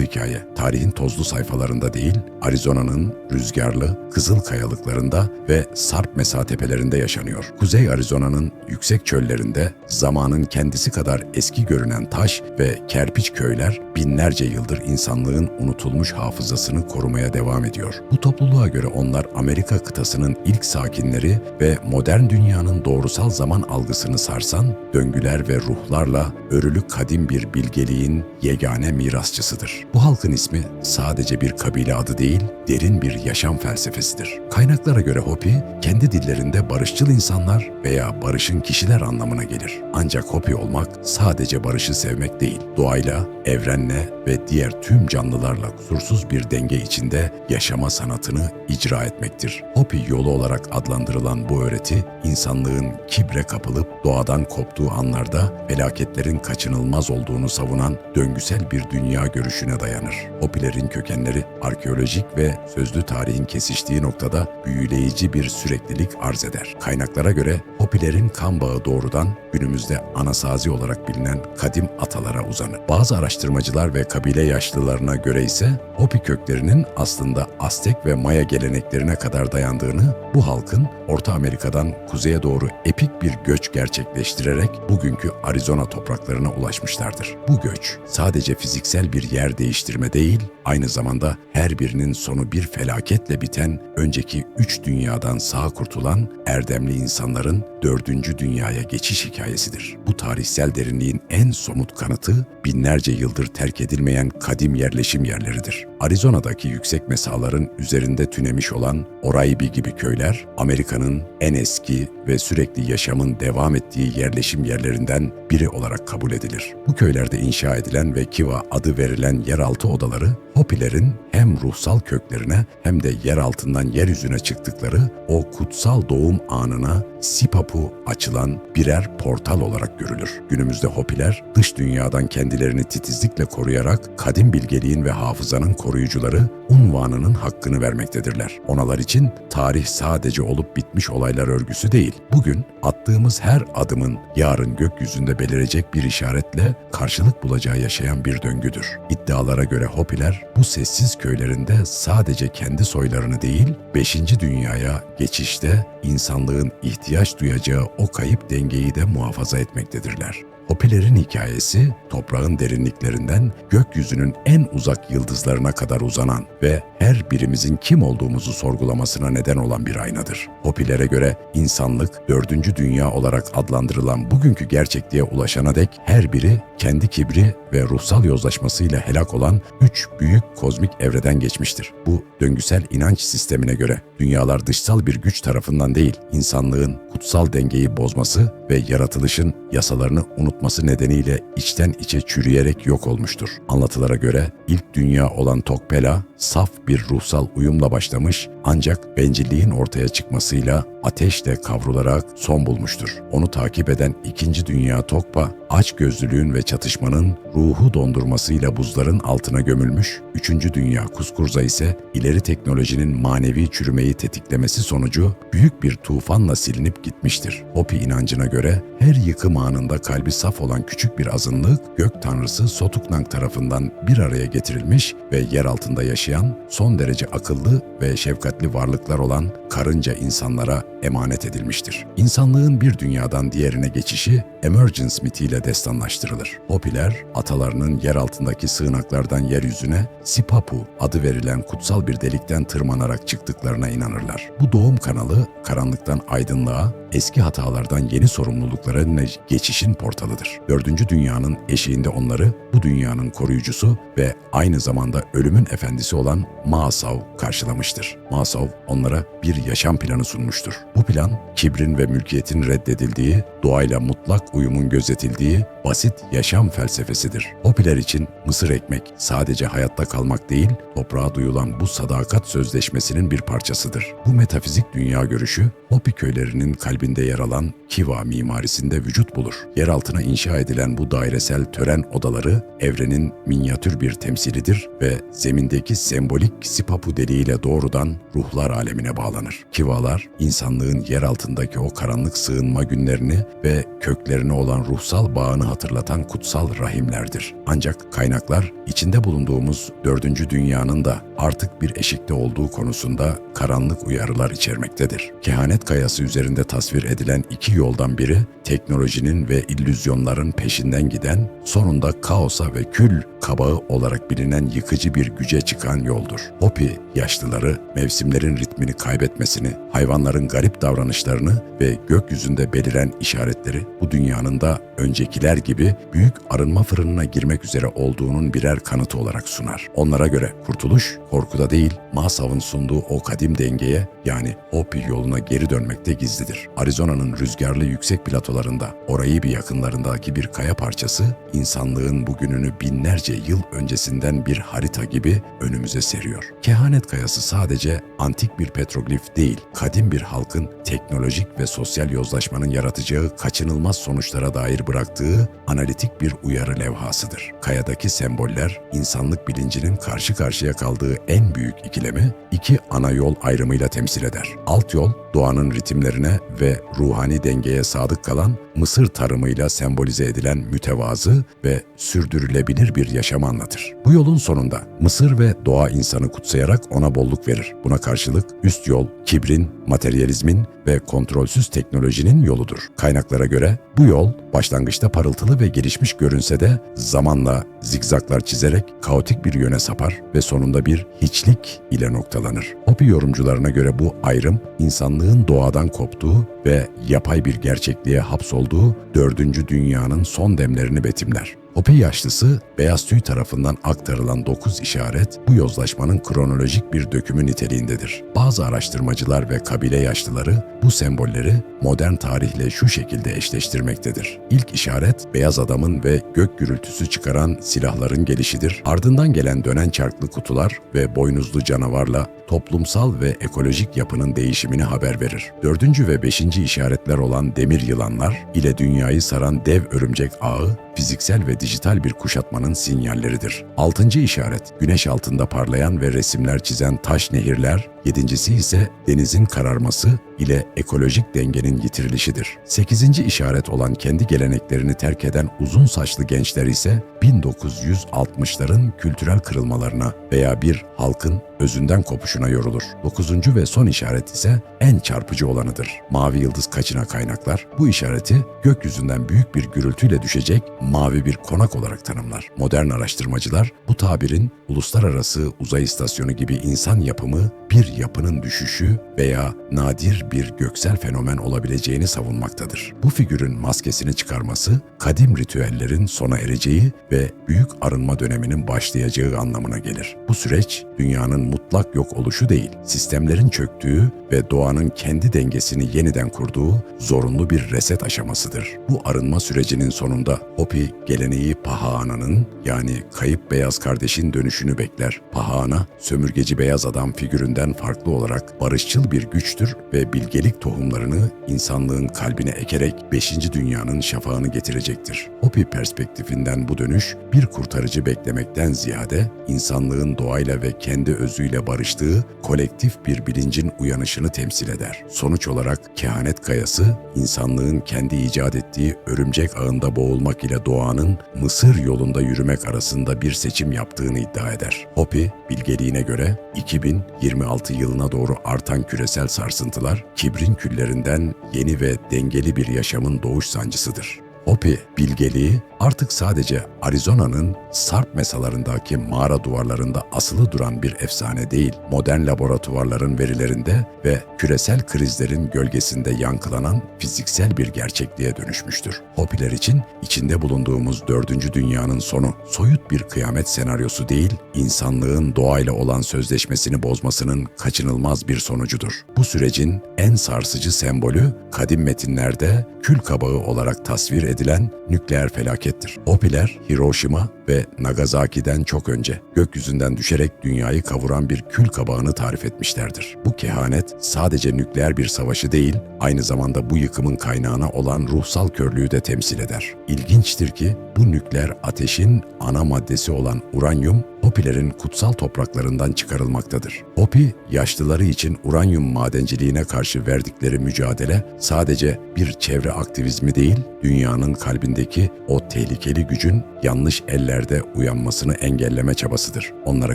Hikaye tarihin tozlu sayfalarında değil, Arizona'nın rüzgarlı, kızıl kayalıklarında ve sarp mesa tepelerinde yaşanıyor. Kuzey Arizona'nın yüksek çöllerinde zamanın kendisi kadar eski görünen taş ve kerpiç köyler binlerce yıldır insanlığın unutulmuş hafızasını korumaya devam ediyor. Bu topluluğa göre onlar Amerika kıtasının ilk sakinleri ve modern dünyanın doğrusal zaman algısını sarsan döngüler ve ruhlarla örülü kadim bir bilgeliğin yegane mirasçısıdır. Bu halkın ismi sadece bir kabile adı değil, derin bir yaşam felsefesidir. Kaynaklara göre Hopi, kendi dillerinde barışçıl insanlar veya barışın kişiler anlamına gelir. Ancak Hopi olmak sadece barışı sevmek değil, doğayla, evrenle ve diğer tüm canlılarla kusursuz bir denge içinde yaşama sanatını icra etmektir. Hopi yolu olarak adlandırılan bu öğreti, insanlığın kibre kapılıp doğadan koptuğu anlarda felaketlerin kaçınılmaz olduğunu savunan döngüsel bir dünya görüşüne dayanır. Hopilerin kökenleri arkeolojik ve sözlü tarihin kesiştiği noktada büyüleyici bir süreklilik arz eder. Kaynaklara göre Hopilerin kan bağı doğrudan günümüzde anasazi olarak bilinen kadim atalara uzanır. Bazı araştırmacılar ve kabile yaşlılarına göre ise Hopi köklerinin aslında Aztek ve Maya geleneklerine kadar dayandığını, bu halkın Orta Amerika'dan kuzeye doğru epik bir göç gerçekleştirerek bugünkü Arizona topraklarına ulaşmışlardır. Bu göç sadece fiziksel bir yer değiştirme değil, aynı zamanda her birinin sonu bir felaketle biten, önceki üç dünyadan sağ kurtulan erdemli insanların dördüncü dünyaya geçiş hikayesidir. Bu tarihsel derinliğin en somut kanıtı binlerce yıldır terk edilmeyen kadim yerleşim yerleridir. Arizona'daki yüksek mesaların üzerinde tünemiş olan Oraibi gibi köyler, Amerika'nın en eski ve sürekli yaşamın devam ettiği yerleşim yerlerinden biri olarak kabul edilir. Bu köylerde inşa edilen ve Kiva adı verilen yeraltı odaları, Hopilerin hem ruhsal köklerine hem de yer altından yeryüzüne çıktıkları o kutsal doğum anına Sipapu açılan birer portal olarak görülür. Günümüzde Hopiler dış dünyadan kendilerini titizlikle koruyarak kadim bilgeliğin ve hafızanın koruyucuları unvanının hakkını vermektedirler. Onalar için tarih sadece olup bitmiş olaylar örgüsü değil. Bugün attığımız her adımın yarın gökyüzünde belirecek bir işaretle karşılık bulacağı yaşayan bir döngüdür. İddialara göre Hopiler bu sessiz köylerinde sadece kendi soylarını değil, 5. dünyaya geçişte insanlığın ihtiyaç duyacağı o kayıp dengeyi de muhafaza etmektedirler. Hopilerin hikayesi toprağın derinliklerinden gökyüzünün en uzak yıldızlarına kadar uzanan ve her birimizin kim olduğumuzu sorgulamasına neden olan bir aynadır. Hopilere göre insanlık dördüncü dünya olarak adlandırılan bugünkü gerçekliğe ulaşana dek her biri kendi kibri ve ruhsal yozlaşmasıyla helak olan üç büyük kozmik evreden geçmiştir. Bu döngüsel inanç sistemine göre dünyalar dışsal bir güç tarafından değil, insanlığın kutsal dengeyi bozması ve yaratılışın yasalarını unutması nedeniyle içten içe çürüyerek yok olmuştur. Anlatılara göre ilk dünya olan Tokpela saf bir ruhsal uyumla başlamış ancak bencilliğin ortaya çıkmasıyla ateşle kavrularak son bulmuştur. Onu takip eden ikinci dünya Tokpa, aç gözlülüğün ve çatışmanın ruhu dondurmasıyla buzların altına gömülmüş, üçüncü dünya Kuskurza ise ileri teknolojinin manevi çürümeyi tetiklemesi sonucu büyük bir tufanla silinip gitmiştir. Hopi inancına göre her yıkım anında kalbi saf olan küçük bir azınlık gök tanrısı Sotuknang tarafından bir araya getirilmiş ve yer altında yaşayan son derece akıllı ve şefkatli varlıklar olan karınca insanlara emanet edilmiştir. İnsanlığın bir dünyadan diğerine geçişi Emergence mitiyle destanlaştırılır. Hopiler, atalarının yer altındaki sığınaklardan yeryüzüne Sipapu adı verilen kutsal bir delikten tırmanarak çıktıklarına inanırlar. Bu doğum kanalı karanlıktan aydınlığa, eski hatalardan yeni sorumluluklara geçişin portalıdır. Dördüncü dünyanın eşiğinde onları bu dünyanın koruyucusu ve aynı zamanda ölümün efendisi olan Maasav karşılamıştır. Maasav onlara bir yaşam planı sunmuştur. Bu plan kibrin ve mülkiyetin reddedildiği, doğayla mutlak uyumun gözetildiği basit yaşam felsefesidir. Hopiler için mısır ekmek sadece hayatta kalmak değil, toprağa duyulan bu sadakat sözleşmesinin bir parçasıdır. Bu metafizik dünya görüşü Hopi köylerinin kalbine kalbinde yer alan Kiva mimarisinde vücut bulur. Yer altına inşa edilen bu dairesel tören odaları evrenin minyatür bir temsilidir ve zemindeki sembolik sipapu deliğiyle doğrudan ruhlar alemine bağlanır. Kivalar, insanlığın yer altındaki o karanlık sığınma günlerini ve köklerine olan ruhsal bağını hatırlatan kutsal rahimlerdir. Ancak kaynaklar içinde bulunduğumuz dördüncü dünyanın da artık bir eşikte olduğu konusunda karanlık uyarılar içermektedir. Kehanet kayası üzerinde tasvir edilen iki yoldan biri teknolojinin ve illüzyonların peşinden giden, sonunda kaosa ve kül kabağı olarak bilinen yıkıcı bir güce çıkan yoldur. Hopi yaşlıları mevsimlerin ritmini kaybetmesini, hayvanların garip davranışlarını ve gökyüzünde beliren işaretleri bu dünyanın da öncekiler gibi büyük arınma fırınına girmek üzere olduğunun birer kanıtı olarak sunar. Onlara göre kurtuluş korkuda değil, Masav'ın sunduğu o kadim dengeye yani Hopi yoluna geri dönmekte gizlidir. Arizona'nın rüzgarlı yüksek platolarında, orayı bir yakınlarındaki bir kaya parçası, insanlığın bugününü binlerce yıl öncesinden bir harita gibi önümüze seriyor. Kehanet kayası sadece antik bir petroglif değil, kadim bir halkın teknolojik ve sosyal yozlaşmanın yaratacağı kaçınılmaz sonuçlara dair bıraktığı analitik bir uyarı levhasıdır. Kayadaki semboller, insanlık bilincinin karşı karşıya kaldığı en büyük ikilemi iki ana yol ayrımıyla temsil eder. Alt yol, doğanın ritimlerine ve ruhani dengeye sadık kalan Mısır tarımıyla sembolize edilen mütevazı ve sürdürülebilir bir yaşamı anlatır. Bu yolun sonunda Mısır ve doğa insanı kutsayarak ona bolluk verir. Buna karşılık üst yol kibrin, materyalizmin ve kontrolsüz teknolojinin yoludur. Kaynaklara göre bu yol başlangıçta parıltılı ve gelişmiş görünse de zamanla zigzaklar çizerek kaotik bir yöne sapar ve sonunda bir hiçlik ile noktalanır. Hopi yorumcularına göre bu ayrım insanlığın doğadan koptuğu ve yapay bir gerçekliğe hapsolduğu dördüncü dünyanın son demlerini betimler. Hopi yaşlısı beyaz tüy tarafından aktarılan dokuz işaret bu yozlaşmanın kronolojik bir dökümü niteliğindedir. Bazı araştırmacılar ve kabile yaşlıları bu sembolleri modern tarihle şu şekilde eşleştirmektedir. İlk işaret beyaz adamın ve gök gürültüsü çıkaran silahların gelişidir. Ardından gelen dönen çarklı kutular ve boynuzlu canavarla toplumsal ve ekolojik yapının değişimini haber verir. Dördüncü ve beşinci işaretler olan demir yılanlar ile dünyayı saran dev örümcek ağı fiziksel ve dijital bir kuşatmanın sinyalleridir. Altıncı işaret, güneş altında parlayan ve resimler çizen taş nehirler, yedincisi ise denizin kararması ile ekolojik dengenin yitirilişidir. Sekizinci işaret olan kendi geleneklerini terk eden uzun saçlı gençler ise 1960'ların kültürel kırılmalarına veya bir halkın özünden kopuşuna yorulur. Dokuzuncu ve son işaret ise en çarpıcı olanıdır. Mavi yıldız kaçına kaynaklar bu işareti gökyüzünden büyük bir gürültüyle düşecek mavi bir konak olarak tanımlar. Modern araştırmacılar bu tabirin uluslararası uzay istasyonu gibi insan yapımı bir yapının düşüşü veya nadir bir göksel fenomen olabileceğini savunmaktadır. Bu figürün maskesini çıkarması kadim ritüellerin sona ereceği ve büyük arınma döneminin başlayacağı anlamına gelir. Bu süreç dünyanın mutlak yok oluşu değil, sistemlerin çöktüğü ve doğanın kendi dengesini yeniden kurduğu zorunlu bir reset aşamasıdır. Bu arınma sürecinin sonunda Hopi geleneği Pahaana'nın yani kayıp beyaz kardeşin dönüşünü bekler. Pahana, sömürgeci beyaz adam figüründen farklı olarak barışçıl bir güçtür ve bilgelik tohumlarını insanlığın kalbine ekerek 5. dünyanın şafağını getirecektir. Hopi perspektifinden bu dönüş bir kurtarıcı beklemekten ziyade insanlığın doğayla ve kendi özüyle barıştığı kolektif bir bilincin uyanışını temsil eder. Sonuç olarak kehanet kayası insanlığın kendi icat ettiği örümcek ağında boğulmak ile doğanın Mısır yolunda yürümek arasında bir seçim yaptığını iddia eder. Hopi bilgeliğine göre 2026 yılına doğru artan küresel sarsıntılar kibrin küllerinden yeni ve dengeli bir yaşamın doğuş sancısıdır. Hopi bilgeliği artık sadece Arizona'nın sarp mesalarındaki mağara duvarlarında asılı duran bir efsane değil, modern laboratuvarların verilerinde ve küresel krizlerin gölgesinde yankılanan fiziksel bir gerçekliğe dönüşmüştür. Hopiler için içinde bulunduğumuz dördüncü dünyanın sonu soyut bir kıyamet senaryosu değil, insanlığın doğayla olan sözleşmesini bozmasının kaçınılmaz bir sonucudur. Bu sürecin en sarsıcı sembolü kadim metinlerde kül kabağı olarak tasvir edilen nükleer felakettir. Hopiler Hiroşima ve Nagasaki'den çok önce gökyüzünden düşerek dünyayı kavuran bir kül kabağını tarif etmişlerdir. Bu kehanet sadece nükleer bir savaşı değil, aynı zamanda bu yıkımın kaynağına olan ruhsal körlüğü de temsil eder. İlginçtir ki bu nükleer ateşin ana maddesi olan uranyum Hopilerin kutsal topraklarından çıkarılmaktadır. Hopi, yaşlıları için uranyum madenciliğine karşı verdikleri mücadele sadece bir çevre aktivizmi değil, dünyanın kalbindeki o tehlikeli gücün yanlış ellerde uyanmasını engelleme çabasıdır. Onlara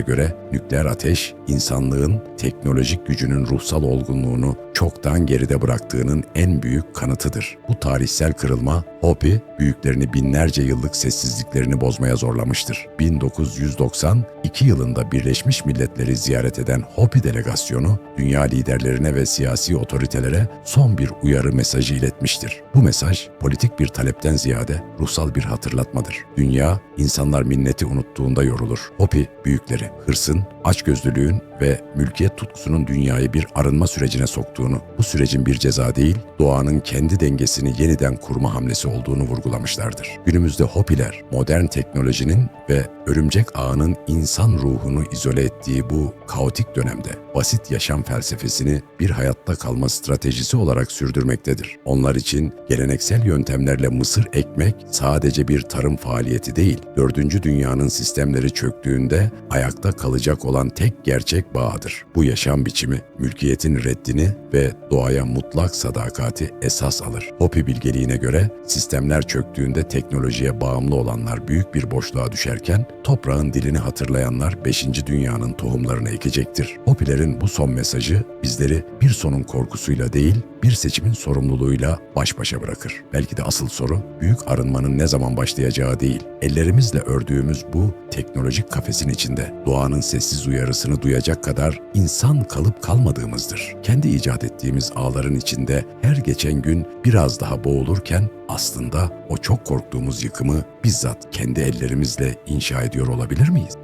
göre nükleer ateş, insanlığın teknolojik gücünün ruhsal olgunluğunu çoktan geride bıraktığının en büyük kanıtıdır. Bu tarihsel kırılma, Hopi, büyüklerini binlerce yıllık sessizliklerini bozmaya zorlamıştır. 1992 yılında Birleşmiş Milletleri ziyaret eden Hopi delegasyonu, dünya liderlerine ve siyasi otoritelere son bir uyarı mesajı iletmiştir. Bu mesaj, politik bir talepten ziyade ruhsal bir hatırlatmadır. Dünya, insanlar minneti unuttuğunda yorulur. Hopi, büyükleri, hırsın, açgözlülüğün ve mülkiyet tutkusunun dünyayı bir arınma sürecine soktuğunu, bu sürecin bir ceza değil, doğanın kendi dengesini yeniden kurma hamlesi olduğunu vurgulamışlardır. Günümüzde Hopiler, modern teknolojinin ve örümcek ağının insan ruhunu izole ettiği bu kaotik dönemde basit yaşam felsefesini bir hayatta kalma stratejisi olarak sürdürmektedir. Onlar için geleneksel yöntemlerle mısır ekmek sadece bir tarım faaliyeti değil, dördüncü dünyanın sistemleri çöktüğünde ayakta kalacak olan tek gerçek bağdır. Bu yaşam biçimi mülkiyetin reddini ve doğaya mutlak sadakati esas alır. Hopi bilgeliğine göre sistemler çöktüğünde teknolojiye bağımlı olanlar büyük bir boşluğa düşerken toprağın dilini hatırlayanlar 5. dünyanın tohumlarını ekecektir. Hopilerin bu son mesajı bizleri bir sonun korkusuyla değil, bir seçimin sorumluluğuyla baş başa bırakır. Belki de asıl soru büyük arınmanın ne zaman başlayacağı değil, ellerimizle ördüğümüz bu teknolojik kafesin içinde doğanın sessiz uyarısını duyacak kadar insan kalıp kalmadığımızdır. Kendi icat ettiğimiz ağların içinde her geçen gün biraz daha boğulurken aslında o çok korktuğumuz yıkımı bizzat kendi ellerimizle inşa ediyor olabilir miyiz?